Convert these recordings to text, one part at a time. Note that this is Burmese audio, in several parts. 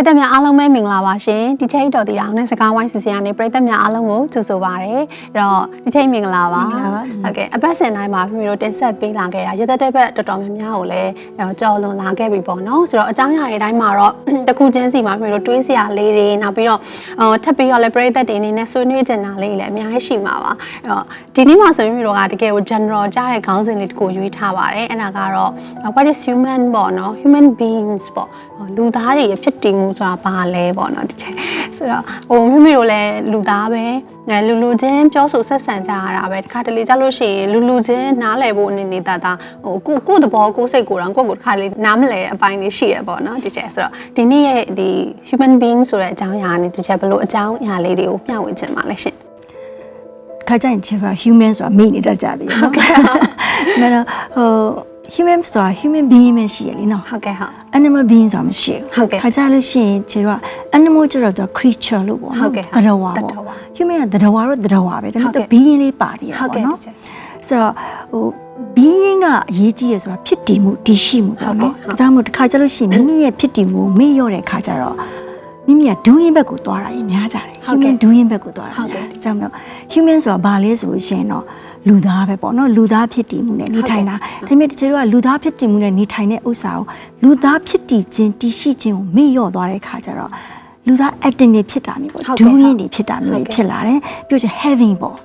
ရိသတ်များအားလုံးပဲမင်္ဂလာပါရှင်ဒီချိန်တော်တီတော်နဲ့စကားဝိုင်းစီစဉ်ကနေပရိသတ်များအားလုံးကိုကြိုဆိုပါရစေအဲ့တော့ဒီချိန်မင်္ဂလာပါမင်္ဂလာပါဟုတ်ကဲ့အပတ်စဉ်တိုင်းမှာပြည်တို့တင်ဆက်ပေးလာခဲ့တာရသက်တဲ့ဘက်တော်တော်များများကိုလည်းအဲ့ကြော်လွန်လာခဲ့ပြီပေါ့နော်ဆိုတော့အကြောင်းအရာတွေတိုင်းမှာတော့တစ်ခုချင်းစီမှာပြည်တို့တွေးစရာလေးတွေနောက်ပြီးတော့ဟိုထပ်ပြီးတော့လည်းပရိသတ်တွေအနေနဲ့ဆွေးနွေးကြတာလေးတွေလည်းအများကြီးရှိမှာပါအဲ့တော့ဒီနေ့မှာဆိုရင်ပြည်တို့ကတကယ်ကို general ကြားတဲ့ခေါင်းစဉ်လေးတစ်ခုရွေးထားပါတယ်အဲ့ဒါကတော့ what is human ပေါ့နော် human beings ပေါ့ဟိုလူသားတွေရဲ့ဖြစ်တည်မှုဆိုတာဘာလဲပေါ့နော်ဒီချက်ဆိုတော့ဟိုမိမိတို့လည်းလူသားပဲအဲလူလူချင်းပြောဆိုဆက်ဆံကြရတာပဲတခါတလေကြလို့ရှိရင်လူလူချင်းနားလည်ဖို့အနေနဲ့တာတာဟိုကိုကိုယ့်သဘောကိုယ်စိတ်ကိုယ်တော်ကိုယ့်ကိုယ်တခါတလေနားမလည်တဲ့အပိုင်းလေးရှိရပေါ့နော်ဒီချက်ဆိုတော့ဒီနေ့ရဲ့ဒီ human being ဆိုတဲ့အကြောင်းအရာနဲ့ဒီချက်ဘလို့အကြောင်းအရာလေးတွေကိုမျှဝေချင်ပါလဲရှင်ခါကျရင်ချင်ပါ human ဆိုတာမိနေတတ်ကြတယ်ဟုတ်ကဲ့မင်းတော့ဟို human ဆိုတာ human being ပဲရှိရလေနော်ဟုတ်ကဲ့ဟုတ် animal being ဆိုတာမရှိဘူးဟုတ်ကဲ့ခါကျလို့ရှိရင်ခြေတော့ animal ကျတော့သူ creature လို့ပေါ့ဟုတ်ကဲ့တရဝါတပေါ့တဝါ human ကတရဝါတော့တရဝါပဲဒါပေဟုတ်ကဲ့မဲ့ being လေးပါသေးတယ်ဟုတ်ပေါ့ကဲ့နော်ဒီချက်ဆိုတော့ဟို being ကအရေးကြီးရဆိုတာဖြစ်တည်မှုတည်ရှိမှုပေါ့နော်ဟုတ်ကဲ့ဟုတ်ဒါကြောင့်မို့တစ်ခါကျလို့ရှိရင်မိမိရဲ့ဖြစ်တည်မှုကိုမေ့လျော့တဲ့ခါကျတော့မိမိက doing ဘက်ကိုသွားတာကြီးများကြတယ်ဟုတ်ကဲ့ human doing ဘက်ကိုသွားတာဟုတ်ကဲ့များတယ်ဒါကြောင့်မို့ human ဆိုတာဘာလဲဆိုလို့ရှိရင်တော့ လူသားပဲပေါ့နော်လူသားဖြစ်တည်မှုနဲ့နေထိုင်တာဒါပေမဲ့တချို့ကလူသားဖြစ်တည်မှုနဲ့နေထိုင်တဲ့ဥစ္စာကိုလူသားဖြစ်တည်ခြင်းတည်ရှိခြင်းကိုမေ့လျော့သွားတဲ့ခါကျတော့လူသား acting တွေဖြစ်တာမျိုးပေါ့ဟုတ်ကဲ့ doing တွေဖြစ်တာမျိုးဟုတ်ကဲ့တွေဖြစ်လာတယ်ပြီးတော့ having ပေါ့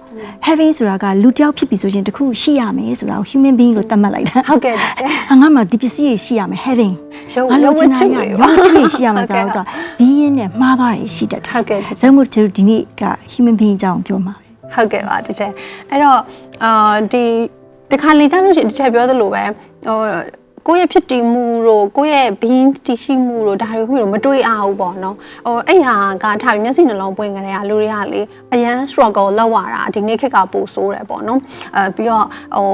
having ဆိုတာကလူတစ်ယောက်ဖြစ်ပြီဆိုရင်တခုရှိရမယ်ဆိုတာကို human being လို့သတ်မှတ်လိုက်တာဟုတ်ကဲ့ဒီချက်အငါမှဒီပစ္စည်းတွေရှိရမယ် having ရုပ်ငါရုလိုပ်ဝချတ္င်ထုတာရတွေရုပ်ပါဝတ္ထုတွေရှိရမယ်ဆိုဟုတ်ကဲ့တော့ being နဲ့မှားသွားတယ်ရှိတတ်တာဟုတ်ကဲ့ဇောမို့သူဒီနေ့က human being အကြောင်းပြောမှာ ဟုတ်ကဲ့ပါတကယ်အဲ့တော့အာဒီတခါလေကြာလို့ရှိရင်တစ်ချက်ပြောသလိုပဲဟိုကိုယ့်ရဲ့ဖြစ်တည်မှုတို့ကိုယ့်ရဲ့ being တည်ရှိမှုတို့ဒါတွေမျိုးမတွေးအောင်ဘူးပေါ့နော်ဟိုအဲ့ဟာကထားပြီးမျက်စိနှလုံးပွင့်ကြတဲ့လူတွေကလေအရန် struggle လောက်ရတာဒီနေ့ခေတ်ကပိုဆိုးတယ်ပေါ့နော်အဲပြီးတော့ဟို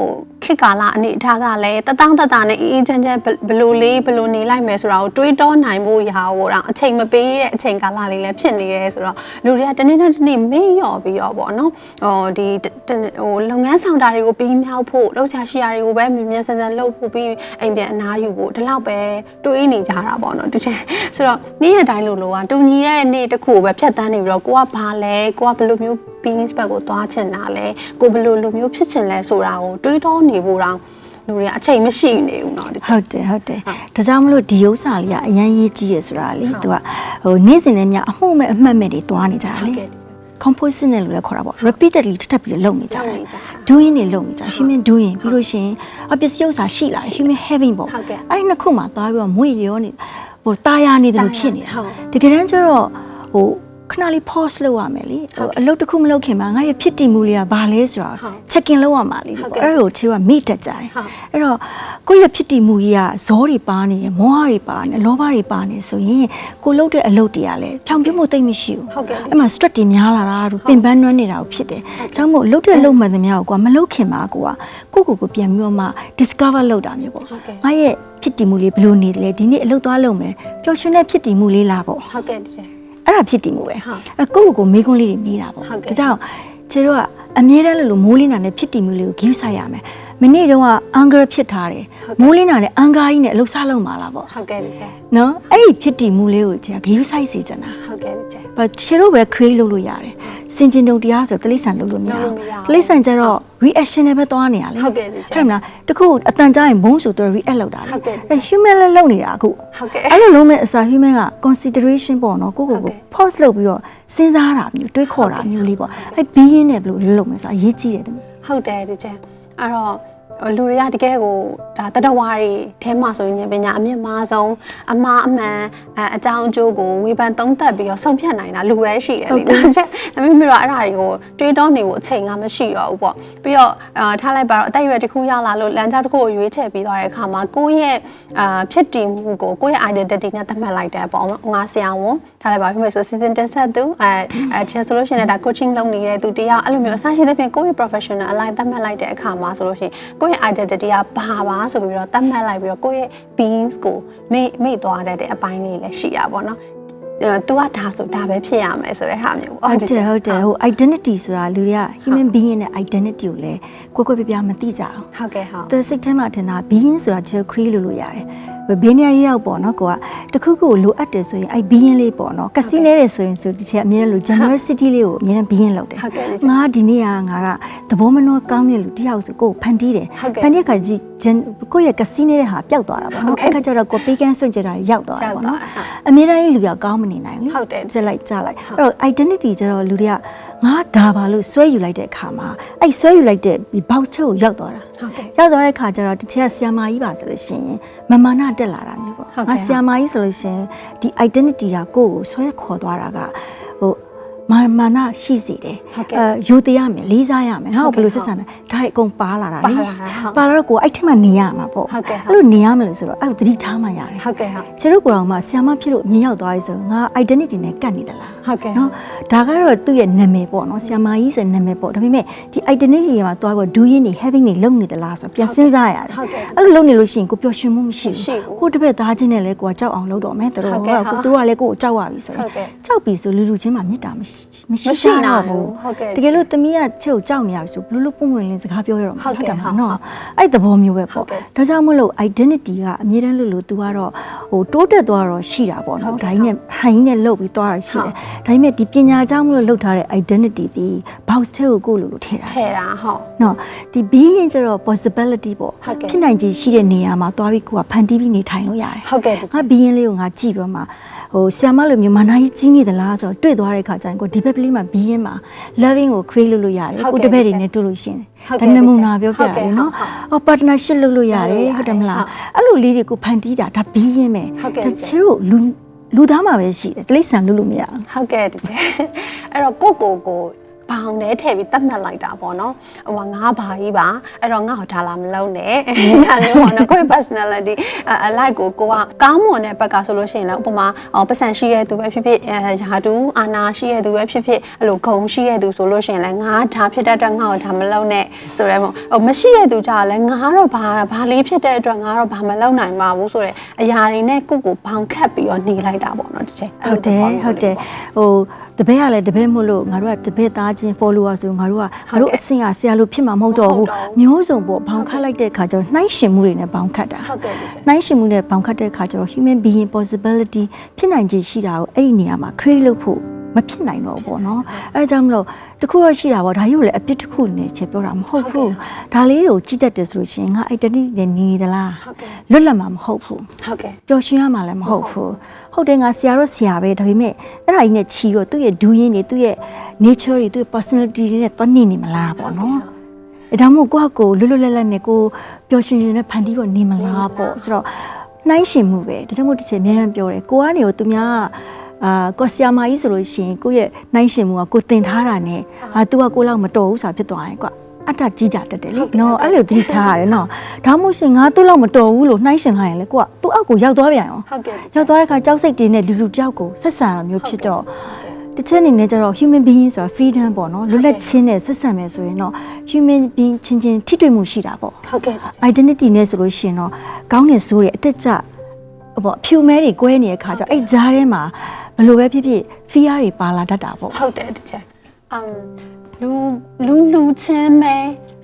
ခေတ်ကာလအနေအထားကလည်းတတောင်းတတနဲ့အေးအေးချမ်းချမ်းဘယ်လိုလေးဘယ်လိုနေလိုက်မယ်ဆိုတာကိုတွေးတောနိုင်ဖို့ရာဟိုတော့အချိန်မပေးတဲ့အချိန်ကာလလေးလည်းဖြစ်နေတယ်ဆိုတော့လူတွေကတနေ့နဲ့တနေ့မေ့လျော့ပြီးတော့ပေါ့နော်ဟိုဒီတဟိုလုပ်ငန်းဆောင်တာတွေကိုပြီးမြောက်ဖို့လှုပ်ရှားရှိရာတွေကိုပဲမြင်မြန်ဆန်ဆန်လုပ်ဖို့ပြီးအိမ်ပြန်အနားယူဖို့ဒီလောက်ပဲတွေးနေကြတာပေါ့နော်တကယ်ဆိုတော့နေ့ရက်တိုင်းလိုလိုကတူညီတဲ့နေ့တစ်ခုကိုပဲဖြတ်တန်းနေပြီးတော့ကိုကဘာလဲကိုကဘယ်လိုမျိုး business ဘက်ကိုသွားချင်တာလဲကိုဘယ်လိုလိုမျိုးဖြစ်ချင်လဲဆိုတာကိုတွေးတောနေဖို့တောင်လူတွေကအချိန်မရှိနေဘူးเนาะတကယ် ဟုတ်တယ်ဟုတ်တယ်ဒါကြောင့်မလို့ဒီဥစ္စာလေးကအရန်ရေးကြီးရဆိုတာလေသူကဟိုနေ့စဉ်နဲ့မြအမှုမဲ့အမှတ်မဲ့တွေသွားနေကြတာ ဟုတ် လေ ကဲ့ composition နဲ့လို့လည်းခေါ်တာပေါ့ repeatedly ထပ်ထပ်ပြီးတော့လုပ်နေကြ လုပ် တယ် နေကြတယ် doing တွေလုပ်နေကြ human doing ပြီးလို့ရှိရင်အပစ္စည်းဥစ္စာရှိလာတယ် human having ပေါ့ ဟုတ်ကဲ့ အဲ့ဒီနှစ်ခုမှသွားပြီးတော့မွေလျောနေဟိုတာယာနေတယ်လို့ဖြစ်နေတာ ဟုတ် တကယ်တမ်းကျတော့ဟို ခဏလေး pause လုပ်ရမယ်လေဟိုအလုပ်တစ်ခုမလုပ်ခင်မှာငါရဲ့ဖြစ်တည်မှုလေးကဘာလဲဆိုတာဟုတ် check in လုပ်ရမှာလေဟုတ်ကဲ့အဲ့ဒါကိုချေကမိတက်ကြတယ်ဟုတ်အဲ့တော့ကိုယ့်ရဲ့ဖြစ်တည်မှုကြီးကဇောတွေပါနေရယ်မောဟတွေပါနေလောဘတွေပါနေဆိုရင်ကိုလုပ်တဲ့အလုပ်တွေကလည်းဖြောင်ပြမှုသိမ့်မရှိဘူးဟုတ်ကဲ့အဲ့မှာ stress တွေများလာတာတို့ပင်ပန်းနွမ်းနေတာကိုဖြစ်တယ်။ဒါမှမဟုတ်လှုပ်တဲ့လှုပ်မှန်သမျှကိုကွာမလှုပ်ခင်မှာကိုကကိုယ့်ကိုယ်ကိုပြန်ပြီးတော့မှ discover လုပ်တာမျိုးပေါ့ဟုတ်ကဲ့။ငါရဲ့ဖြစ်တည်မှုလေးဘယ်လိုနေတယ်လဲဒီနေ့အလုပ်သွားလုပ်မယ်ပျော်ရွှင်တဲ့ဖြစ်တည်မှုလေးလားပေါ့ဟုတ်ကဲ့တကယ်။ အဲ့ဒါဖြစ်တည်မှုပဲဟုတ်။အဲကိုယ့်ကိုယ်ကိုမေးခွန်းလေးတွေမေးတာပေါ့ဟုတ်ကဲ့ဒါကြောင့်ခြေတော့ကအမြဲတမ်းလို့လို့မိုးလင်းတာနဲ့ဖြစ်တည်မှုလေးကို give ဆိုင်ရမယ်။ မနေ့တုန်းက anger ဖြစ်ထားတယ်။မိုးလင်းတာနဲ့ anger ကြီးနဲ့အလုပ်စားလုပ်မှာလားပေါ့ဟုတ်ကဲ့တကယ်။နော်အဲ့ဒီဖြစ်တည်မှုလေးကိုခြေက give ဆိုင်စေချင်တာ။ဟုတ်ကဲ့တကယ်ဘာရှေ့တော့ပဲ create လုပ်လို့ရတယ်စင်ကျင်တုံတရားဆိုတလိษံလုပ်လို့မရလုပ်ဘူးလို့မရဘူးတလိษံကျတော့ reaction နဲ့ပဲသွားနေရလေဟုတ်ကဲ့ဒီချက်အဲ့ဒါမလားတခုအတန်ကြားရင်ဘုံဆိုတော့ react လုပ်တာလေဟုတ်ကဲ့အဲ human လည်းလုပ်နေတာအခုဟုတ်ကဲ့အဲ့လိုလုံးမဲ့အစား human က consideration ပေါ့နော်ကိုယ့်ကိုယ်ဟုတ်ကိုကဲ့ pause လုပ်ပြီးတော့စဉ်းစားတာမျိုးတွေးခေါ်တာမျိုးလေးပေါ့အဲ့ being နဲ့ဘယ်လိုလုပ်မလဲဆိုတာအရေးကြီးတယ်တမီးဟုတ်တယ်ဒီချက်အဲ့တော့ လူတွေကတကယ်ကိုဒါတတဝါတွေထဲမှာဆိုရင်ဉာဏ်ပညာအမြင့်မားဆုံးအမားအမှန်အအကြောင်းအကျိုးကိုဝေဖန်သုံးသပ်ပြီးတော့ဆုံးဖြတ်နိုင်တာလူပဲရှိရလေဒါချက်ဒါပေမဲ့တော့အဲ့ဒါတွေကိုတွေးတောနေဖို့အချိန်ကမရှိတော့ဘူးပေါ့ပြီးတော့အာထားလိုက်ပါတော့အသက်အရွယ်တစ်ခုရောက်လာလို့လမ်းကြောင်းတစ်ခုကိုရွေးချယ်ပြီးသွားတဲ့အခါမှာကိုယ့်ရဲ့အာဖြစ်တည်မှုကိုကိုယ့်ရဲ့ identity နဲ့သတ်မှတ်လိုက်တယ်ပေါ့ငါဆရာဝန်ထားလိုက်ပါပြီဆို season တင်ဆက်သူအဲအဲချင်ဆိုလို့ရှိရင်လည်းဒါ coaching လုပ်နေတဲ့သူတယောက်အဲ့လိုမျိုးအစရှိသဖြင့်ကိုယ့်ရဲ့ professional align သတ်မှတ်လိုက်တဲ့အခါမှာဆိုလို့ရှိရင်ကိုယ့်ရဲ့ identity ကဘာပါဆိုပြီးတော့သတ်မှတ်လိုက်ပြီးတော့ကိုယ့်ရဲ့ beings ကိုမေ့မေ့သွားတဲ့အပိုင်းလေးလည်းရှိရပါတော့အဲ तू ကဒါဆိုဒါပဲဖြစ်ရမယ်ဆိုတဲ့ဟာမျိုးပေါ့ဟုတ်တယ်ဟုတ်တယ်ဟို identity ဆိုတာလူတွေက human being နဲ့ identity ကိုလည်းကိုယ်ကိုယ်ပြပြမသိကြအောင်ဟုတ်ကဲ့ဟုတ်သူစိတ်ထဲမှာထင်တာ being ဆိုတာကျွန်တော် create လုပ်လို့ရတယ်ဘေးနေရာရောက်ပေါ့နော်ကိုကတခုခုလိုအပ်တယ်ဆိုရင်အဲ့ဘီရင်လေးပေါ့နော်ကစီနဲတယ်ဆိုရင်ဆိုဒီချက်အမြဲတမ်းလို့ generosity လေးကိုအမြဲတမ်းဘီရင်လုပ်တယ်ဟုတ်ကဲ့လေငါဒီနေ့ကငါကသဘောမနှောကောင်းတဲ့လူတယောက်ဆိုကိုယ်ဖန်တီးတယ်ဟုတ်ကဲ့ဖန်တီးခါကြီးကိုယ့်ရဲ့ကစီနေတဲ့ဟာပျောက်သွားတာပေါ့ဟုတ်နော်ကဲ့အဲ့ခါကျတော့ကိုယ်ပေးကန်းစွန့်ကြတာရောက်သွားတာရောက်ပေါ့သွားနော်တာဟုတ်အမြဲတမ်းလူရောက်ကောင်းမနေနိုင်ဘူးဟုတ်တယ်ကြက်လိုက်ကြလိုက်ဟုတ်အဲ့တော့ identity ကျတော့လူတွေက ငါဒါပါလို့ဆွဲယူလိုက်တဲ့အခါမှာအဲ့ဆွဲယူလိုက်တဲ့ဒီ box ချက်ကိုရောက်သွားတာဟုတ်ကဲ့ရောက်သွားတဲ့ခါကျတော့တစ်ချက်ကဆီယာမာကြီးပါဆိုလို့ရှိရင်မမာနတက်လာတာမျိုးပေါ့ဟုတ်ကဲ့ငါဆီယာမာကြီးဆိုလို့ရှိရင်ဒီ identity ကကိုယ့်ကိုဆွဲခေါ်သွားတာကဟို မာမာနရှိစေတယ်ဟုတ်ကဲ့အဲယူသေးရမယ်လေးစားရမယ်ငါ့ဟုတ်ကိုကဲ့ဘယ်လိုဆက်ဆံလဲဒါတွေအကုန်ပါလာတာပါလေလာတာဟုတ်ပါလာတော့ကိုယ်အဲ့ထက်မှနေရမှာပေါ့ဟုတ်ကဲ့ဟုတ်အဲ့လိုနေရမလို့ဆိုတော့အဲ့ဒါသတိထားမှရတယ်ဟုတ်ကဲ့ဟုတ်ခြေတို့ကိုယ်တော်မှဆီယာမဖြစ်လို့မြင်ရောက်သွားပြီဆိုငါ identity နဲ့ကတ်နေသလားဟုတ်ကဲ့နော်ဒါကတော့သူ့ရဲ့နာမည်ပေါ့နော်ဆီယာမကြီးဆိုနာမည်ပေါ့ဒါပေမဲ့ဒီ identity တွေမှာသွားပြီး doing တွေ having တွေလုပ်နေသလားဆိုတော့ပြန်စဉ်းစားရတယ်ဟုတ်ကဲ့အဲ့လိုလုပ်နေလို့ရှိရင်ကိုပျော်ရွှင်မှုမရှိမရှိဘူးဘူးကိုတစ်ပည့်သားချင်းနဲ့လဲကိုကကြောက်အောင်လုပ်တော့မယ်တို့ဟုတ်ကကဲ့ကိုဟုတ်သူကလည်းကိုကိုကြောက်ရပြီဆိုဟုတော့တ်ကဲ့ကြောက်ပြီဆိုလူလူချင်းမှာမေတ္တာမရှိမရှိမရှိကြနိုင်တော့ဘူးဘူးဟုတ်ကဲ့တကယ်လို့သမီးကချက်ကိုကြောက်နေရပြီဆိုဘလူးလူပုံဝင်လင်းစကားပြောရတော့မှာဟုတ်ကဲ့တယ်မဟုတ်နော်ဟုတ်အဲ့သဘောမျိုးပဲဟုတ်ပေါ့ကဲ့ဒါကြောင့်မလို့ identity ကအမြဲတမ်းလို့လို့ तू ကတော့ဟိုတိုးတက်သွားတော့ရှိတာပေါ့ဟုတ်နော်ကဲ့ဒါကြီးနဲ့ဟိုင်းနဲ့လှုပ်ပြီးသွားတာရှိတယ်ဒါပေမဲ့ဒီပညာကြောင့်မလို့လှုပ်ထားတဲ့ identity ဒီ box ထဲကိုကိုယ့်လိုလိုထည့်တာထဲတာဟုတ်နော်ဒီ being ကျတော့ possibility ပေါ့ဟုတ်ကဲ့ဖြစ်နိုင်ခြေရှိတဲ့နေရာမှာသွားပြီးကိုကဖန်တီးပြီးနေထိုင်လို့ရတယ်ဟုတ်ကဲ့ငါ being လေးကိုငါကြည့်ပြီးတော့မှဟိုဆီယမလိုမျိုးမာနာကြီးကြီးနေသလားဆိုတော့တွေ့သွားတဲ့ခါကျရင်ကိုဒီဘက်ကလေးမှာ being မှာ loving ကို create လုပ်လို့ရတယ်ဟုတ်ကိုကဲ့တပည့်တွေနဲ့တွေ့လို့ရှိရင်ဟုတ်ဒါကဲ့နမူနာပြောပြဟုတ်ရကဲ့တယ်နော်ဟုတ်ဟော partnership လုပ်လို့ရတယ်လုပ်လို့ရတယ်ဟုတ်တယ်မလားဟုတ်အဲ့လိုလေးတွေကိုဖန်တီးတာဒါ being ပဲဟုတ်ကဲ့ဒါချေတို့လူလူသားမှာပဲရှိတယ်တိရစ္ဆာန်လုပ်လို့မရဘူးဟုတ်ကဲ့တကယ်အဲ့တော့ကိုကိုကို ဘောင်နဲ့ထည့်ပြီးတတ်မှတ်လိုက်တာပေါ့နော်ဟိုငါဘာကြီးပါအဲ့တော့ငါ့ဟောဒါလာမလုံးနဲ့ဒါမျိုးပေါ့နော်ကိုယ့် personality အလိုက်ကိုကိုကကောင်းမွန်တဲ့ဘက်ကဆိုလို့ရှိရင်လည်းဥပမာပတ်စံရှိရဲ့သူပဲဖြစ်ဖြစ်အဲယာတူအာနာရှိရဲ့သူပဲဖြစ်ဖြစ်အဲ့လိုဂုံရှိရဲ့သူဆိုလို့ရှိရင်လည်းငါဒါဖြစ်တဲ့အတွက်ငါ့ကိုဒါမလုံးနဲ့ဆိုရဲပေါ့ဟိုမရှိရဲ့သူကြလည်းငါတော့ဘာဘာလေးဖြစ်တဲ့အတွက်ငါတော့ဘာမလုံးနိုင်ပါဘူးဆိုရဲအရာတွေနဲ့ကိုကိုဘောင်ခတ်ပြီးတော့နေလိုက်တာပေါ့နော်တစ်ချက်ဟုတ်တယ်ဟုတ်တယ်ဟိုတပည့်ကလည်းတပည့်မို့လို့ငါတို့ကတပည့်သားချင်း follower ဆိုငါတို့ကငါတို့အစင်ကဆရာလိုဖြစ်မှာမဟုတ်တော့ဘူးမျိုးစုံပေါ့ဘောင်ခတ်လိုက်တဲ့အခါကျတော့နှိုင်းရှင်မှုတွေနဲ့ဘောင်ခတ်တာဟုတ်ကဲ့ဒီချက်နှိုင်းရှင်မှုနဲ့ဘောင်ခတ်တဲ့အခါကျတော့ human being possibility ဖြစ်နိုင်ခြေရှိတာကိုအဲ့ဒီနေရာမှာ create လုပ်ဖို့ မဖြစ်နိုင်တော့ဘူးပေါ့နော်အဲဒါကြောင့်မလို့တခုတော့ရှိတာပေါ့ဒါကြီးကိုလည်းအပြစ်တစ်ခုနဲ့ချက်ပြောတာမဟုတ်ဘူးဒါလေးကိုကြည့်တတ်တယ်ဆိုလို့ရှိရင်ငါ identity နဲ့နေနေသလားဟုတ်ကဲ့လွတ်လပ်မှာမဟုတ်ဘူးဟုတ်ကဲ့ပျော်ရွှင်ရမှာလည်းမဟုတ်ဘူးဟုတ်တယ်ငါဆရာတော့ဆရာပဲဒါပေမဲ့အဲ့ဒါကြီးနဲ့ချီတော့သူ့ရဲ့ doing တွေသူ့ရဲ့ nature တွေသူ့ရဲ့ personality တွေနဲ့တွန်းနေနေမလားပေါ့နော်အဲဒါမို့ကိုယ့်ကိုယ်လွတ်လွတ်လပ်လပ်နဲ့ကိုယ်ပျော်ရွှင်ရွှင်နဲ့ဖန်တီးဖို့နေမလားပေါ့ဆိုတော့နှိုင်းရှင်မှုပဲဒါကြောင့်မို့တစ်ချက်အများအားပြောတယ်ကိုကနေကိုသူများက အာကိုဆရာမကြီးဆိုလို့ရှိရင်ကိုယ့်ရဲ့နှိုင်းရှင်မှုကကိုတင်ထားတာနဲ့အာ तू ကကိုလောက်မတော်ဘူးဆိုတာဖြစ်သွားရင်ကွာအတ္တကြီးတာတက်တယ်လေနော်အဲ့လိုသတိထားရတယ်နော်ဒါမှမဟုတ်ရှင်ငါသူ့လောက်မတော်ဘူးလို့နှိုင်းရှင်လိုက်ရင်လေကိုကသူ့အောက်ကိုရောက်သွားပြန်ရောဟုတ်ကဲ့ရောက်သွားတဲ့အခါကြောက်စိတ်တွေနဲ့လူလူတယောက်ကိုဆက်ဆံရမျိုးဖြစ်တော့တစ်ချက်အနေနဲ့ကျတော့ human being ဆိုတာ freedom ပေါ့နော်လွတ်လပ်ခြင်းနဲ့ဆက်ဆံမယ်ဆိုရင်တော့ human being ချင်းချင်းထိတွေ့မှုရှိတာပေါ့ဟုတ်ကဲ့ identity နဲ့ဆိုလို့ရှိရင်တော့ကောင်းတဲ့ဆိုးတွေအတက်ကြပေါ့အဖြူမဲတွေကွဲနေတဲ့အခါကျတော့အဲ့ဂျားထဲမှာဘယ် လိုပဲဖြစ်ဖြစ် fear တွေပါလာတတ်တာပေါ့ဟုတ်တယ်ဒီချက်အမ်လူလူလူချင်းပဲ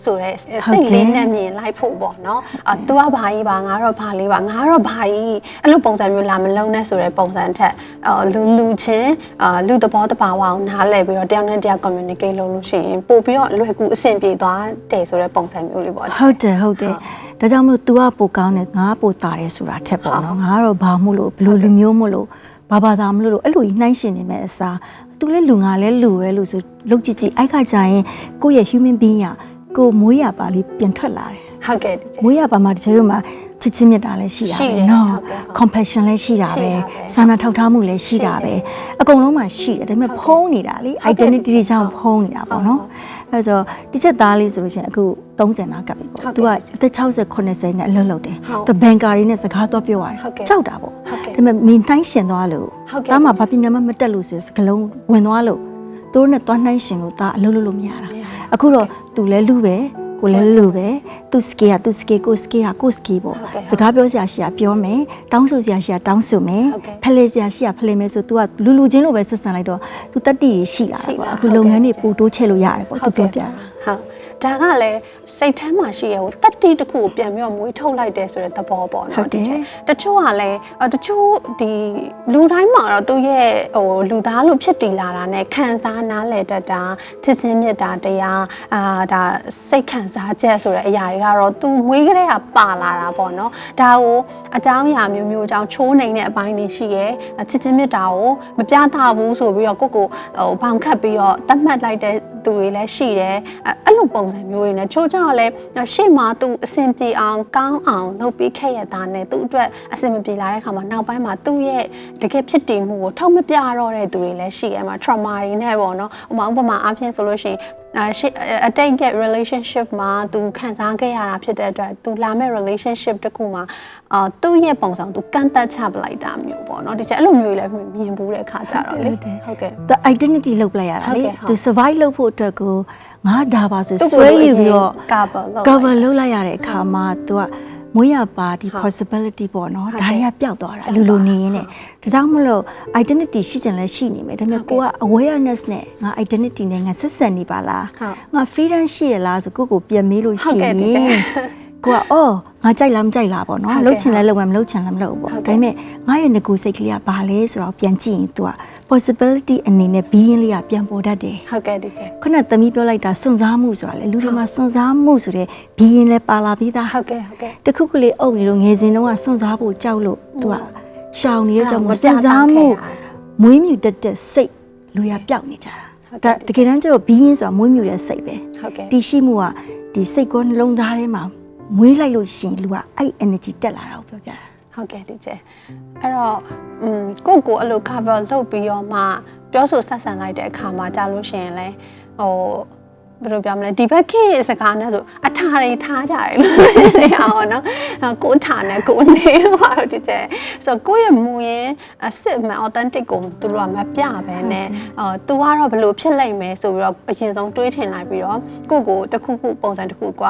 ဆိုရဲဟုတ်စိတ်တယ်လေးနဲ့မြင်လိုက်ဖို့ပေါ့နော်အာ तू ကဘာကြီးပါငါတော့ဘာလေးပါငါတော့ဘာကြီးအဲ့လိုပုံစံမျိုးလာမလုံးနဲ့ဆိုရဲပုံစံထက်အာလူလူချင်းအာလူသဘောတဘာဝအောင်နားလည်ပြီးတော့တယောက်နဲ့တယောက် communicate လုပ်လို့ရှိရင်ပို့ပြီးတော့လွယ်ကူအဆင်ပြေသွားတယ်ဆိုရဲပုံစံမျိုးလေးပေါ့ဒီချက်ဟုတ်တယ်ဟုတ်တယ်ဒါကြောင့်မလို့ तू ကပိုကောင်းတယ်ငါကပိုတာတယ်ဆိုတာထက်ပေါ့နော်ငါကတော့ဘာမို့လို့ဘယ်လိုလူမျိုးမို့လို့ ဘာဘာသာမလို့လို့အဲ့လိုကြီးနှိုင်းရှင်နေမဲ့အစား तू လဲလူငါလဲလူပဲလို့ဆိုလုတ်ကြည့်ကြည့်အဲ့ခါကျရင်ကိုယ့်ရဲ့ human being ကကိုယ်မွေးရပါလေးပြန်ထွက်လာတယ်ဟုတ်ကဲ့ဒီချက်မွေးရပါမှာတချို့တို့မှာချစ်ချင်းမြတ်တာလည်းရှိတာရှိပဲတယ်နော်ဟုတ်ကဲ့ဟုတ် compassion လည်းရှိတာရှိပဲတာပဲစာနာထောက်ထားမှုလည်းရှိတာပဲရှိတယ်အကုန်လုံးမှာရှိတယ်ဒါပေမဲ့ဖုံးနေတာလေဟုတ်ကဲ့ identity တွေကြောင့်ဖုံးနေတာပေါ့နော် အဲဆိုတော့ဒီချက်သားလေးဆိုလို့ရှိရင်အခု30နာကပ်ပြီပေါ့ဟုတ်သူကဲ့ကအသက်60 80နဲ့အလုပ်လုပ်တယ်ဟုတ်သူဘန်ကာတွေနဲ့စကားတော့ပြောရတယ်ဟုတ်ကဲ့ကြောက်တာပေါ့ဟုတ်ကဲ့ဒါပေမဲ့မင်းနှိုင်းရှင်သွားလို့ဟုတ်ကဲ့ဒါမှဘာပညာမှမတက်လို့ဆိုစကလုံးဝင်သွားလို့သူတို့နဲ့သွားနှိုင်းရှင်လို့ဒါအလုပ်လုပ်လို့မရတာမရဘူးအခုတော့သူလည်းလူပဲ ကိုလည်းလူပဲသူ skill ကသူ skill ကို skill ကကို skill ပေါ့ဟုတ်ကဲ့စကားပြောစရာရှိတာပြောမယ်တောင်းဆိုစရာရှိတာတောင်းဆိုမယ်ဟုတ်ကဲ့ဖလှယ်စရာရှိတာဖလှယ်မယ်ဆို तू ကလူလူချင်းလိုပဲဆက်ဆံလိုက်တော့ तू တတ္တိရရှိလာရှိတယ်လာပေါ့အခုလုပ်ငန်းတွေပိုတိုးချဲ့လို့ရတယ်ပေါ့ဟုသူတ်ပြောကဲ့ပြတာဟုတ် ဒါကလည်းစိတ်ထဲမှာရှိရဟိုတတိတစ်ခုကိုပြန်ပြီးတော့မွေးထုတ်လိုက်တယ်ဆိုတဲ့သဘောပေါ့ဟုတ်နော်တယ်ချက်တချို့ကလည်းအော်တချို့ဒီလူတိုင်းမှာတော့သူ့ရဲ့ဟိုလူသားလို့ဖြစ်တည်လာတာနဲ့ခံစားနားလည်တတ်တာချစ်ချင်းမြတ်တာတရားအာဒါစိတ်ခံစားချက်ဆိုတဲ့အရာတွေကတော့သူမွေးကလေးကပါလာတာပေါ့နော်ဒါကိုအကြောင်းအရာမျိုးမျိုးအကြောင်းချိုးနေတဲ့အပိုင်းတွေရှိရဲချစ်ချင်းမြတ်တာကိုမပြသဘူးဆိုပြီးတော့ကိုယ့်ကိုဟိုဘောင်ခတ်ပြီးတော့တတ်မှတ်လိုက်တဲ့ သူတွေလည်းရှိတယ်အဲ့အဲ့လိုပုံစံမျိုးတွေနဲ့ချိုးကြောက်လည်းရှေ့မှာသူအဆင်ပြေအောင်ကောင်းအောင်လုပ်ပြီးခဲ့ရတာနဲ့သူ့အတွက်အဆင်မပြေလာတဲ့ခါမှာနောက်ပိုင်းမှာသူ့ရဲ့တကယ်ဖြစ်တည်မှုကိုထောက်မပြတော့တဲ့သူတွေလည်းရှိရဲမှာ trauma တွေနဲ့ပေါ့နော်ဥပမာဥပမာအားဖြင့်ဆိုလို့ရှိရင်အရှိအတိတ်က relationship မှာသူခံစားခဲ့ရတာဖြစ်တဲ့အတွက်သူလာမဲ့ relationship တစ်ခုမှာအာသူ့ရဲ့ပုံစံသူကန့်သက်ချပလိုက်တာမျိုးပေါ့နော်ဒီချက်အဲ့လိုမျိုးကြီးလည်းမြင်ဘူးတဲ့ခါကြတော့လေဟုတ်တယ်ဟုတ်ကဲ့ the identity လောက်လိုက်ရတာဟုတ်လေကဲ့ဟုတ်သူ survive လုပ်ဖို့အတွက်ကိုငါဒါပါဆိုသူ့ဆွဲယူပြီးတော့ cover လုပ် cover လုပ်လိုက်ရတဲ့အခါမှာ तू က မွေးရပါဒီဟုတ် possibility ပေါ့နော်ဟုတ်ဒါကဲ့တွေကပျောက်သွားတာပျောက်လူသွားလူနေရင်းနဲ့ဒါကြောင့်မလို့ identity ရှိချင်လဲရှိနေမယ်ဒါပေမဲ့ဟုတ်ကဲ့ကိုက awareness နဲ့ငါ identity နဲ့ငါဆက်ဆက်နေပါလားဟုတ်ငါ freedom ရှိရလားဆိုကိုယ့်ကိုပြန်မေးလို့ဟုတ်ရှိကဲ့ရင်ဒီချက်ကိုကအော်ငါကြိုက်လားမကြိုက်လားပေါ့နော်ဟုတ်ကဲ့လှုပ်ချင်လဲလှုပ်မယ်မလှုပ်ချင်လဲမလှုပ်ဘူးပေါ့ဟုတ်ဒါကဲ့ပေမဲ့ငါရဲ့ငကူစိတ်ကလေးကဘာလဲဆိုတော့ပြန်ကြည့်ရင် तू က possibility အနေနဲ့ being လေးကပြန်ပေါ်တတ်တယ်ဟုတ်ကဲ့ဒီချက်ခုနသမီးပြောလိုက်တာစွန့်စားမှုဆိုတာလေလူတွေမှာစွန့်စားမှုဆိုတဲ့ဘီရင်လဲပါလာပြီးသားဟုတ်ကဲ့ဟုတ်ကဲ့တခုခုလေးအုပ်နေလို့ငယ်စဉ်တုန်းကစွန့်စားဖို့ကြောက်လို့သူကရှောင်နေတဲ့ကြောင့်အဲ့မဒါစွန့်စားမှုမပြတ်သားခဲ့ရမွေးမြူတတ်တဲ့စိတ်လူရပျောက်နေကြတာဟုတ်ဒါကဲ့တကယ်တမ်းကျတော့ဘီရင်ဆိုတာမွေးမြူတဲ့စိတ်ပဲဟုတ်ကဲ့တည်ရှိမှုကဒီစိတ်ကောနှလုံးသားထဲမှာမွေးလိုက်လို့ရှိရင်လူကအဲ့ energy တက်လာတာကိုပြောပြတာ ဟုတ်ကဲ့ဒီချက်အဲ့တော့อืมကိုယ့်ကိုယ်အဲ့လို cover လုပ်ပြီးတော့မှပြောဆိုဆက်ဆံလိုက်တဲ့အခါမှာကြာလို့ရှိရင်လဲဟိုဘယ်လိုပြောမလဲဒီဘက်ခေတ်စကားနဲ့ဆိုအထာတွေထားကြတယ်လို့ပြောရအောင်နော်အဲ့ကိုယ်ထာနဲ့ကိုယ်နေပါတော့ဒီချက်ဆိုတော့ကိုယ့်ရဲ့မူရင်းအစစ်မှန် authentic ကိုသူတို့ကမပြဘဲနဲ့အော် तू ကတော့ဘယ်လိုဖြစ်လိမ့်မယ်ဆိုပြီးတော့အရင်ဆုံးတွေးထင်လိုက်ပြီးတော့ကိုယ့်ကိုတစ်ခုခုပုံစံတစ်ခုက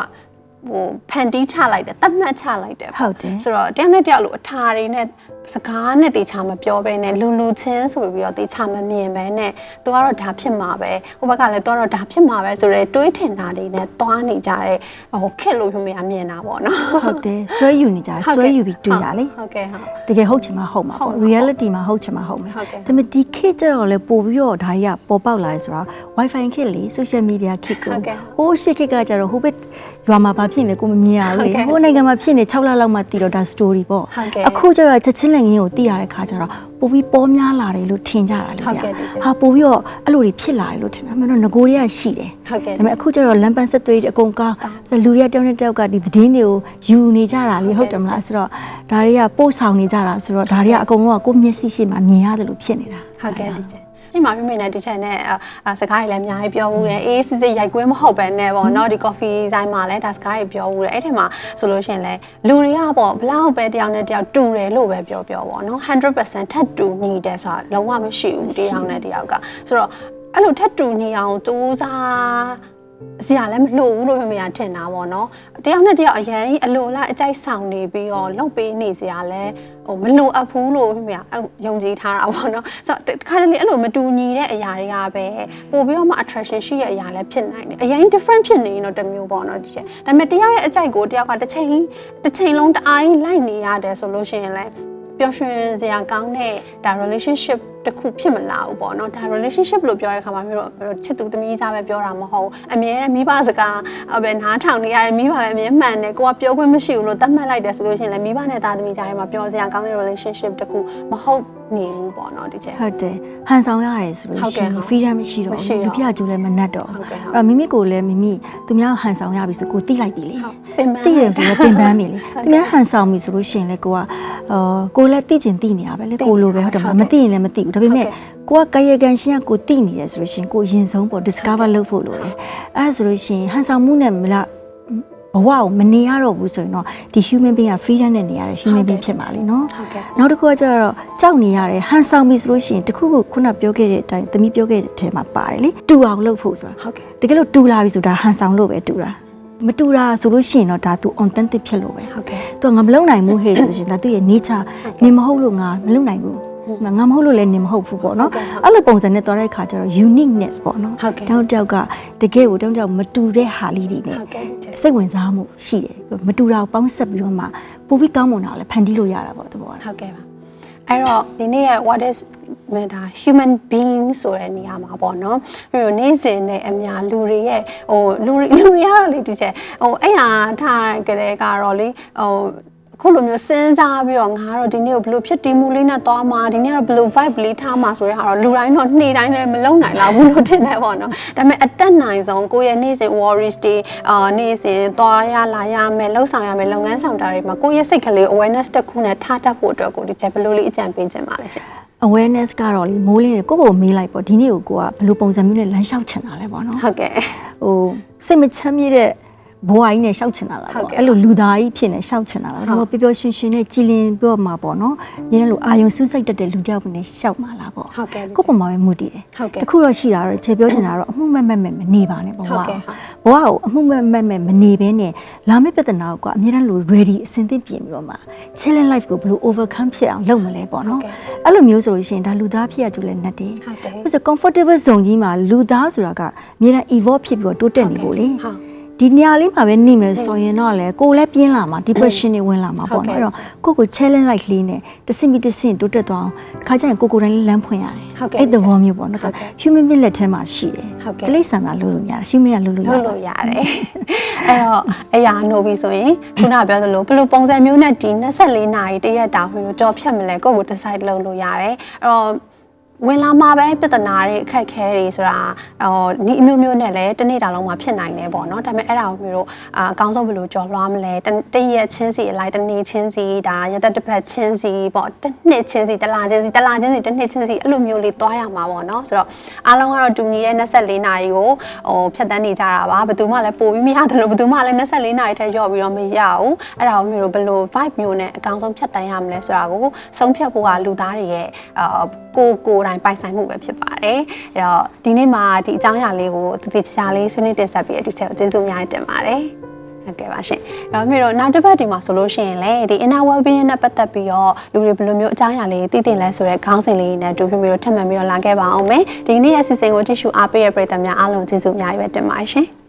ဟိုဖန်တီးချလိုက်တယ်တတ်မှတ်ချလိုက်တယ်ပေါ့ဟုတ်တယ်ဆိုတော့တယောက်နဲ့တယောက်လို့အထာတွေနဲ့စကားနဲ့တေချာမပြောဘဲနဲ့လူလူချင်းဆိုပြီးတော့တေချာမမြင်ဘဲနဲ့သူကတော့ဒါဖြစ်မှာပဲဟိုဘက်ကလည်းသူကတော့ဒါဖြစ်မှာပဲဆိုတော့တွေးထင်တာတွေနဲ့သွားနေကြတဲ့ဟိုခက်လို့ပြောမရမြင်တာပေါ့နော်ဟုတ်တယ်ဆွဲယူနေကြဆွဲယူပြီးတွေ့တာလေဟုတ်ကဲ့ဟုတ်တကယ်ဟုတ်ချင်မှဟုတ်မှာဟုတ်ပေါ့မှာ reality မှာဟုတ်ချင်မှဟုတ်မယ်ဟုတ်ကဲ့ဒါပေမဲ့ဒီခေတ်ကျတော့လေပို့ပြီးတော့ဒါတွေကပေါ်ပေါက်လာတယ်ဆိုတော့ wifi ခေတ်လေ social media ခေတ်ကိုဟုတ်ကဲ့ဟိုးရှေ့ခေတ်ကကျတော့ဟိုဘက် ရွာမှာဘာဖြစ်နေလဲကိုမမြင်ရဘူးလေဟုတ်ကဲ့ဟိုနိုင်ငံမှာဖြစ်နေ6လလောက်မှတည်တော့ဒါ story ပေါ့ဟုတ်ကဲ့အခုကျတော့ချက်ချင်းလက်ငင်းကိုတည်ရတဲ့ခါကျတော့ပို့ပြီးပေါ်များလာတယ်လို့ထင်ကြတာလေဟုတ်ဗျာကဲ့ဒီချက်ဟာပို့ပြီးတော့အဲ့လိုတွေဖြစ်လာတယ်လို့ထင်တာမင်းတို့ငကိုတွေကရှိတယ်ဟုတ်ကဲ့ဒါပေမဲ့အခုကျတော့လမ်းပန်းဆက်သွေးတွေအကုန်ကောင်းကောင်းဆိုတော့လူတွေကတယောက်နဲ့တယောက်ကဒီသတင်းတွေကိုယူနေကြတာလေဟုဟုတ်တ်တယ်တယ်မလားဆိုတော့ဒါတွေကပို့ဆောင်နေကြတာဆိုတော့ဒါတွေကအကုန်လုံးကကိုယ့်မျက်စိရှိမှမြင်ရတယ်လို့ဖြစ်နေတာဟုတ်ကဲ့ဒီချက် ဒီမှာပြမိနေဒီချက်နဲ့အာစကားတွေလည်းအများကြီးပြောဦးတယ်အေးစစ်စစ်ရိုက်ကွင်းမဟုတ်ပဲနဲ့ပေါ့နော်ဒီ coffee ဆိုင်မှာလည်းဒါစကားတွေပြောဦးတယ်အဲ့ထက်မှာဆိုလို့ရှိရင်လည်းလူတွေကပေါ့ဘလောက်ပဲတယောက်နဲ့တယောက်တူတယ်လို့ပဲပြောပြောပေါ့နော်100%ထပ်တူညီတယ်ဆိုတာလုံးဝမရှိဘူးတယောက်နဲ့တယောက်ကဆိုတော့အဲ့လိုထပ်တူညီအောင်စူးစမ်း စရာလည်းမလိုဘူးလို့ပြမိရထင်တာပေါ့နော်တယောက်နဲ့တယောက်အရင်အလိုလိုက်အကြိုက်ဆောင်နေပြီးတော့လှုပ်ပေးနေစရာလည်းဟိုမလိုအပ်ဘူးလို့ပြမိရယုံကြည်ထားတာပေါ့နော်ဆိုတော့တခါတလေအဲ့လိုမတူညီတဲ့အရာတွေကပဲပို့ပြီးတော့မှ attraction ရှိတဲ့အရာလည်းဖြစ်နိုင်တယ်အရင် different ဖြစ်နေရင်တော့တစ်မျိုးပေါ့နော်ဒီချက်ဒါပေမဲ့တယောက်ရဲ့အကြိုက်ကိုတယောက်ကတစ်ချိန်တစ်ချိန်လုံးတအားကြီးလိုက်နေရတယ်ဆိုလို့ရှိရင်လည်းပျော်ရွှင်စရာကောင်းတဲ့ဒါ relationship တစ်ခုဖြစ်မလာဘူးပေါ့နော်ဒါ relationship လို့ပြောတဲ့အခါမှာမျိုးတော့ချစ်သူတမီးစားပဲပြောတာမဟုတ်ဘူးအမြဲတမ်းမိဘစကားအပဲနားထောင်နေရတယ်မိဘပဲအမြဲမှန်တယ်ကိုကပြောခွင့်မရှိဘူးလို့သတ်မှတ်လိုက်တယ်ဆိုလို့ရှိရင်လည်းမိဘနဲ့သားသမီးကြားထဲမှာပျော်စရာကောင်းတဲ့ relationship တစ်ခုမဟုတ်နေဘူးပေါ့နော်ဒီချက်ဟုတ်တယ်ဟန်ဆောင်ရတယ်ဆိုလို့ဟုတ်ကဲ့ရှိရင်ဟုတ် freedom မရှိတော့မရှိဘူးတော့လူပြကျူးလည်းမနှက်တော့ဟုတ်ကဲ့ဟုတ်အဲ့တော့မိမိကိုလည်းမိမိသူများဟန်ဆောင်ရပြီဆိုကိုတိလိုက်ပြီလေဟုတ်ပင်ပန်းတိတယ်ဆိုတော့ပင်ပန်းပြီလေဟုတ်ကဲ့သူများဟန်ဆောင်ပြီဆိုလို့ရှိရင်လည်းကိုကအော်ကိုလည်းတိကျင်တိနေရပဲလေတိကိုလိုပဲဟုတ်တယ်မဟုတ်လားကဲ့မတိရင်လည်းမတိဘူးဒါပေမဲ့ဟုတ်ကဲ့ကိုကကာယကံရှင်ကကိုတိနေတယ်ဆိုလို့ရှိရင်ကိုအရင်ဆုံးပေါ့ discover လုပ်ဖို့လိုတယ်အဲ့ဒါဆိုလို့ရှိရင်ဟန်ဆောင်မှုနဲ့မလားဘဝကိုမနေရတော့ဘူးဆိုရင်တော့ဒီ human being က freedom နဲ့နေရတဲ့ human being ဖြစ်ပါလိမ့်နော်ဟုတ်ကဲ့နောက်တစ်ခုကကျတော့ကြောက်နေရတယ်ဟန်ဆောင်ပြီဆိုလို့ရှိရင်တခုခုခုနပြောခဲ့တဲ့အတိုင်းသမီးပြောခဲ့တဲ့အထဲမှာပါတယ်လေတူအောင်လုပ်ဖို့ဆိုတာဟုတ်ကဲ့တကယ်လို့တူလာပြီဆိုတာဟန်ဆောင်လို့ပဲတူတာမတူတာဆိုလို့ရှိရင်တော့ဒါ तू authentic ဖြစ်လို့ပဲဟုတ်ကဲ့ तू ငါမလုံနိုင်ဘူးဟဲ့ဆိုလို့ရှိရင်ဒါသူ့ရဲ့ nature နေမဟုတ်လို့ငါမလုံနိုင်ဘူး ငါမဟုတ်လို့လည်းနေမဟုတ်ဘူးပေါ့နော်ဟုတ်ကဲ့ဟုတ်အဲ့လိုပုံစံနဲ့သွားတဲ့ခါကျတော့ uniqueness ပေါ့နော်ဟုတ်ကဲ့တောင်းတောက်ကတကယ်ကိုတောင်းတောက်မတူတဲ့ဟာလေးတွေနဲ့ဟုတ်ကဲ့ဒီချက်စိတ်ဝင်စားမှုရှိတယ်မတူတာကိုပေါင်းဆက်ပြီးတော့မှပိုပြီးကောင်းမွန်တာကိုလည်းဖန်တီးလို့ရတာပေါ့တဘောကဟုတ်ကဲ့ပါအဲ့တော့ဒီနေ့ရဲ့ what is မဒါ human being ဆိုတဲ့နေရာမှာပေါ့နော်ပြီးတော့နေ့စဉ်နဲ့အများလူတွေရဲ့ဟိုလူတွေလူတွေကတော့လေဒီချက်ဟိုအဲ့ဟာထားကြတဲ့ကတော့လေဟို အခုလိုမျိုးစဉ်းစားပြီးတော့ငါကတော့ဒီနေ့ကိုဘယ်လိုဖြစ်တည်မှုလေးနဲ့သွားမှာဒီနေ့ကတော့ဘယ်လို vibe လေးထားမှာဆိုရဲဟာတော့လူတိုင်းတော့နေ့တိုင်းလည်းမလုံနိုင်လောက်ဘူးလို့ထင်တယ်ပေါ့နော်ဒါပေမဲ့အတက်နိုင်ဆုံးကိုယ့်ရဲ့နေ့စဉ် worries တွေအာနေ့စဉ်သွားရလာရမယ်လှုပ်ဆောင်ရမယ်လုပ်ငန်းဆောင်တာတွေမှာကိုယ့်ရဲ့စိတ်ကလေး awareness တစ်ခုနဲ့ထားတတ်ဖို့အတွက်ကိုဒီချက်ဘယ်လိုလေးအကြံပေးခြင်းပါလဲရှင် awareness ကတော့လေမိုးလင်းနေကိုယ့်ကိုယ်မေးလိုက်ပေါ့ဒီနေ့ကိုကိုကဘယ်လိုပုံစံမျိုးနဲ့လမ်းလျှောက်ချင်တာလဲပေါ့နော်ဟုတ်ကဲ့ဟိုစိတ်မချမ်းမြေ့တဲ့ ဘဝကြီးနဲ့ရှောက်ချင်တာလားဟုတ်ပေါ့ကဲ့အဲ့လိုလူသားကြီးဖြစ်နေရှောက်ချင်တာလားဟုတ်ဒါမှမဟုတ်ပျော်ပျော်ရွှင်ရွှင်နဲ့ကြည်လင်ပြောမှာပေါ့နော်ညနေလိုအာယုံစူးစိုက်တတ်တဲ့လူတစ်ယောက်နဲ့ရှောက်မှာလားပေါ့ဟုတ်ကဲ့ကိုယ့်ပုံမှာပဲမူတည်တယ်ဟုတ်ကဲ့တခုတော့ရှိတာတော့ခြေပြောချင်တာတော့အမှုမဲ့မဲ့မဲ့မနေပါနဲ့ဘဝဟုတ်ကိုကဲ့ဘဝကိုအမှုမဲ့မဲ့မဲ့မနေဘဲနဲ့လာမယ့်ပြဿနာကိုကအမြဲတမ်းလို ready အစဉ်သင့်ပြင်ပြီးတော့မှ challenge life ကိုဘယ်လို overcome ဖြစ်အောင်လုပ်မလဲပေါ့နော်ဟုတ်ကဲ့အဲ့လိုမျိုးဆိုလို့ရှိရင်ဒါလူသားဖြစ်ရကြလည်းနဲ့တယ်ဟုတ်တယ်ဆို comfortable zone ကြီးမှာလူသားဆိုတာကအမြဲတမ်း evolve ဖြစ်ပြီးတော့တိုးတက်နေဖို့လေဟုတ် ဒီနေရာလေးမှာပဲနေမယ်ဆိုရင်တော့လေကိုယ်လည်းပြင်းလာမှာ depression တွေဝင်လာမှာပေါ့ဟုတ်ကဲ့နော်အဲ့တော့ကိုယ့်ကို challenge like လေးနဲ့တစ်စင်ပြီးတစ်စင်တိုးတက်သွားအောင်တစ်ခါကျရင်ကိုယ်ကိုယ်တိုင်လေးလမ်းဖွင့်ရတယ်ဟုတ်ကဲ့အဲ့သဘောမျိုးပေါ့နော်ဟုတ်ကဲ့ human being လက်ထဲမှာရှိတယ်ဟုတ်ကဲ့တိရစ္ဆာန်ကလုပ်လို့မရတယ် human ကလုပ်လို့ရလုပ်တာလို့ရတယ်အဲ့တော့အရာနိုးပြီဆိုရင်ခုနပြောသလိုဘယ်လိုပုံစံမျိုးနဲ့ဒီ24နာရီတရက်တာပြီးတော့ကြော်ဖြတ်မလဲကိုယ့်ကို decide လုပ်လို့ရတယ်အဲ့တော့ ဝင်လာမှာပဲပြဿနာတွေအခက်အခဲတွေဆိုတာဟိုဒီအမျိုးမျိုးနဲ့လည်းတစ်နေ့တာလုံးမှာဖြစ်နိုင်တယ်ပေါ့နော်ဒါပေမဲ့အဲ့ဒါကိုမျိုးတို့အာအကောင်းဆုံးဘယ်လိုကြော်လွှားမလဲတစ်တစ်ရက်ချင်းစီအလိုက်တစ်နေ့ချင်းစီဒါရက်သက်တစ်ပတ်ချင်းစီပေါ့တစ်နှစ်ချင်းစီတစ်လချင်းစီတစ်လချင်းစီတစ်နှစ်ချင်းစီအဲ့လိုမျိုးလေးသွားရမှာပေါ့နော်ဆိုတော့အားလုံးကတော့တူညီရဲ့24နာရီကိုဟိုဖြတ်တန်းနေကြတာပါဘယ်သူမှလည်းပို့ပြီးမရတယ်လို့ဘယ်သူမှလည်း24နာရီထက်လျော့ပြီးတော့မရဘူးအဲ့ဒါကိုမျိုးတို့ဘယ်လို vibe မျိုးနဲ့အကောင်းဆုံးဖြတ်တန်းရမလဲဆိုတာကိုဆုံးဖြတ်ဖို့ကလူသားတွေရဲ့အာကိုကိုယ်တိုင်ပိုင်ဆိုင်မှုပဲဖြစ်ပါတယ်အဲ့တော့ဒီနေ့မှာဒီအကြောင်းအရာလေးကိုတတိချာချာလေးဆွေးနွေးတင်ဆက်ပြီးဒီချက်ကိုကျေးဇူးအများကြီးတင်ပါတယ်ဟုတ်ကဲ့ပါရှင်။အဲ့တော့မျိုးတော့နောက်တစ်ပတ်ဒီမှာဆိုလို့ရှိရင်လေဒီ inner well-being နဲ့ပတ်သက်ပြီးတော့လူတွေဘယ်လိုမျိုးအကြောင်းအရာလေးသိသိလဲဆိုတဲ့ခေါင်းစဉ်လေးနဲ့တို့မျိုးမျိုးထပ်မံပြီးတော့လာခဲ့ပါအောင်မယ်။ဒီနေ့ရဲ့အစီအစဉ်ကိုကြည့်ရှုအားပေးရတဲ့ပရိသတ်များအားလုံးကျေးဇူးအများကြီးပဲတင်ပါတယ်ရှင်။